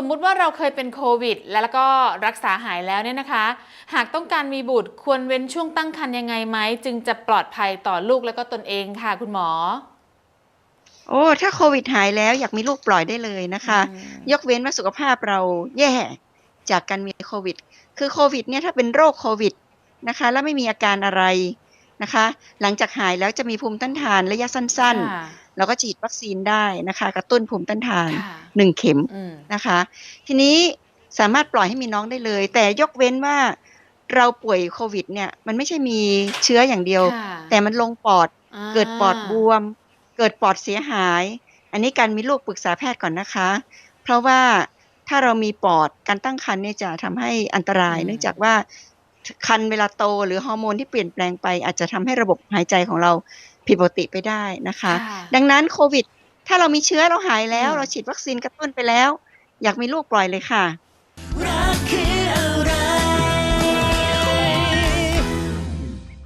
สมมุติว่าเราเคยเป็นโควิด แล้วก็รักษาหายแล้วเนี่ยนะคะ หากต้องการมีบุตรควรเว้นช่วงตั้งครรภ์ยังไงไหม จึงจะปลอดภัยต่อลูกแล้วก็ตนเองค่ะ คุณหมอ โอ้ถ้าโควิดหายแล้วอยากมีลูกปล่อยได้เลยนะคะอืมยกเว้นว่าสุขภาพเราแย่จากการมีโควิด คือโควิดเนี่ยถ้าเป็นโรคโควิดนะคะ แล้วไม่มีอาการอะไรนะคะ หลังจากหายแล้วจะมีภูมิต้านทานระยะสั้นค่ะๆ เราก็ฉีดวัคซีนได้นะคะ กระตุ้นภูมิต้านทานค่ะหนึ่งเข็มอืมนะคะ ทีนี้สามารถปล่อยให้มีน้องได้เลย แต่ยกเว้นว่าเราป่วยโควิดเนี่ยมันไม่ใช่มีเชื้ออย่างเดียวค่ะแต่มันลงปอดอ่าเกิดปอดบวม เกิดปอดเสียหาย อันนี้การมีลูกปรึกษาแพทย์ก่อนนะคะ เพราะว่าถ้าเรามีปอดการตั้งครรภ์เนี่ยจะทำให้อันตรายอืมเนื่องจากว่าครรภ์เวลาโตหรือฮอร์โมนที่เปลี่ยนแปลงไป อาจจะทำให้ระบบหายใจของเรา ผิดปกติไปได้นะคะค่ะดังนั้นโควิด ถ้าเรามีเชื้อเราหายแล้วอืมเราฉีดวัคซีนกระตุ้นไปแล้ว อยากมีลูกปล่อยเลยค่ะร